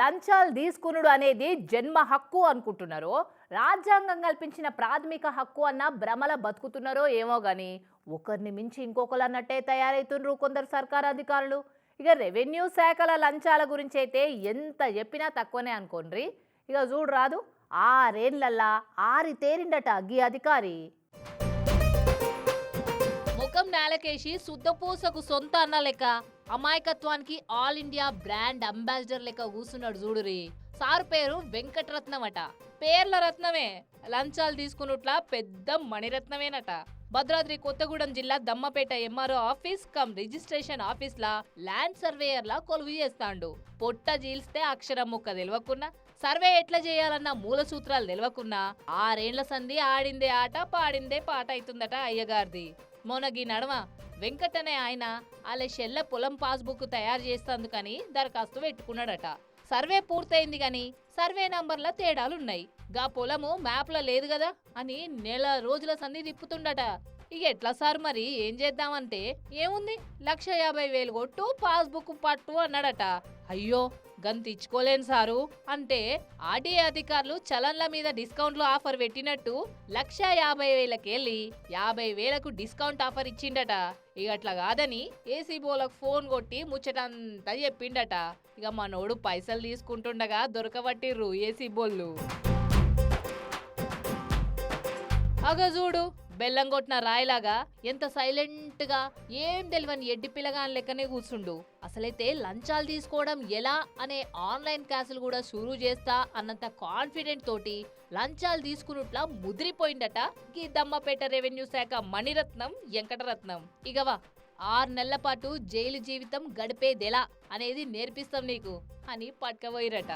లంచాలు తీసుకునుడు అనేది జన్మ హక్కు అనుకుంటున్నారో రాజ్యాంగం కల్పించిన ప్రాథమిక హక్కు అన్న భ్రమల బతుకుతున్నారో ఏమో కానీ ఒకరిని మించి ఇంకొకరు అన్నట్టే తయారవుతుండ్రు కొందరు సర్కార్ అధికారులు. ఇక రెవెన్యూ శాఖల లంచాల గురించి అయితే ఎంత చెప్పినా తక్కువనే అనుకోండ్రి ఇక చూడు రాదు ఆరేళ్ళల్లా ఆరి తేరిండట గీ అధికారి. ముఖం శుద్ధపూసకు సొంత అన్న లెక్క. అమాయకత్వానికి ఆల్ ఇండియా బ్రాండ్ అంబాసిడర్ లెక్క కూసున్నాడు చూడురి. సారు పేరు వెంకటరత్నం అట పేర్ల రత్నమే. లంచాలు తీసుకున్నట్లా పెద్ద మణిరత్నమేనట. భద్రాద్రి కొత్తగూడెం జిల్లా Dammapeta MRO office cum registration office లా ల్యాండ్ సర్వేయర్ లా కొలువు చేస్తాండు. పొట్ట జీల్స్తే అక్షరం ముక్క తెలియకున్నా సర్వే ఎట్లా చేయాలన్న మూల సూత్రాలు తెలియకున్నా ఆరేండ్ల సంధి ఆడిందే ఆట పాడిందే పాట అవుతుందట అయ్యగారిది. మొనగి నడమ. వెంకటనే ఆయన వాళ్ళ షెల్ల పొలం పాస్బుక్ తయారు చేస్తందుకని దరఖాస్తు పెట్టుకున్నాడట. సర్వే పూర్తయింది గాని సర్వే నంబర్ల తేడాలున్నాయి. గా పొలము మ్యాప్లో లేదు కదా అని నెల రోజుల సంధి తిప్పుతుండట. ఇక ఎట్లా సార్ మరి? ఏం చేద్దామంటే ఏముంది? లక్ష యాభై వేలు కొట్టు పాస్బుక్ పట్టు అన్నాడట. అయ్యో గంత ఇచ్చుకోలేను సారు. అంటే ఆర్టీఏ అధికారులు చలన్ల మీద డిస్కౌంట్లో ఆఫర్ పెట్టినట్టు లక్ష యాభై వేలకెళ్ళి యాభై వేలకు డిస్కౌంట్ ఆఫర్ ఇచ్చిండట. ఇక అట్లా కాదని ఏసీబోలకు ఫోన్ కొట్టి ముచ్చటంతా చెప్పిండట. ఇక మనోడు పైసలు తీసుకుంటుండగా దొరకబట్టిర్రు ఏసీబోళ్ళు అగ చూడు బెల్లం కొట్టిన రాయిలాగా ఎంత సైలెంట్గా ఏం తెలియని ఎడ్డి పిల్లగాని లెక్కనే కూర్చుండు. అసలైతే లంచాలు తీసుకోవడం ఎలా అనే ఆన్లైన్ క్లాసులు కూడా షురూ చేస్తా అన్నంత కాన్ఫిడెంట్ తోటి లంచాలు తీసుకున్నట్లా ముదిరిపోయిందట ఈ దమ్మపేట రెవెన్యూ శాఖ మణిరత్నం వెంకటరత్నం. ఇగవా ఆరు నెలల పాటు జైలు జీవితం గడిపేదెలా అనేది నేర్పిస్తాం నీకు అని పట్టుకపోయిరట